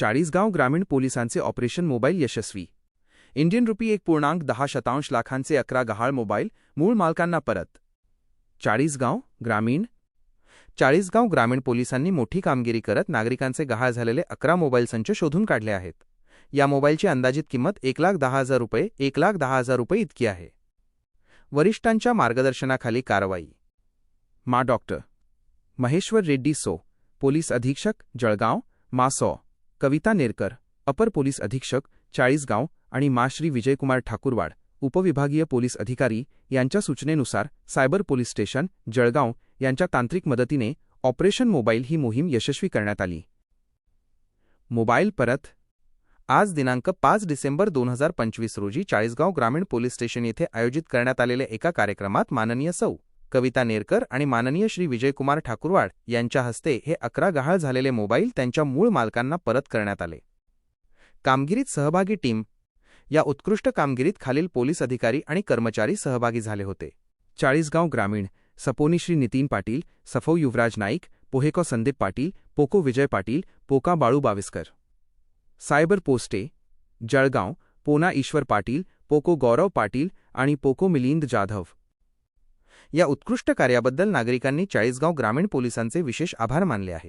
चाळीसगाव ग्रामीण पोलिसांचे operation mobile यशस्वी. इंडियन रुपी एक पूर्णांक दहा शतांश लाखांचे अकरा गहाळ मोबाईल मूळ मालकांना परत. चाळीसगाव ग्रामीण. चाळीसगाव ग्रामीण पोलिसांनी मोठी कामगिरी करत नागरिकांचे गहाळ झालेले अकरा मोबाईल संच शोधून काढले आहेत. या मोबाईलची अंदाजित किंमत एक लाख दहा हजार रुपये एक लाख दहा हजार रुपये इतकी आहे. वरिष्ठांच्या मार्गदर्शनाखाली कारवाई. मा डॉक्टर. महेश्वर रेड्डी सो पोलीस अधीक्षक जळगाव मा कविता नेरकर अपर पोलीस अधीक्षक चाळीसगाव आणि मा श्री विजयकुमार ठाकूरवाड उपविभागीय पोलीस अधिकारी यांच्या सूचनेनुसार सायबर पोलीस स्टेशन जळगाव यांच्या तांत्रिक मदतीने ऑपरेशन मोबाईल ही मोहीम यशस्वी करण्यात आली. मोबाईल परत. आज दिनांक पाच डिसेंबर दोन हजार पंचवीस रोजी चाळीसगाव ग्रामीण पोलीस स्टेशन येथे आयोजित करण्यात आलेल्या एका कार्यक्रमात माननीय सौ. कविता नेरकर आणि माननीय श्री विजयकुमार ठाकूरवाड यांच्या हस्ते हे अकरा गहाळ झालेले मोबाईल त्यांच्या मूळ मालकांना परत करण्यात आले. कामगिरीत सहभागी टीम. या उत्कृष्ट कामगिरीत खालील पोलीस अधिकारी आणि कर्मचारी सहभागी झाले होते. चाळीसगाव ग्रामीण. सपोनी श्री नितीन पाटील सफो युवराज नाईक पोहेको संदीप पाटील पोको विजय पाटील पोका बाळू बाविस्कर. सायबर पोस्टे. जळगाव. पोना ईश्वर पाटील पोको गौरव पाटील आणि पोको मिलिंद जाधव. या उत्कृष्ट कार्याबद्दल नागरिकांनी चाळीसगाव ग्रामीण पोलिसांचे विशेष आभार मानले आहेत.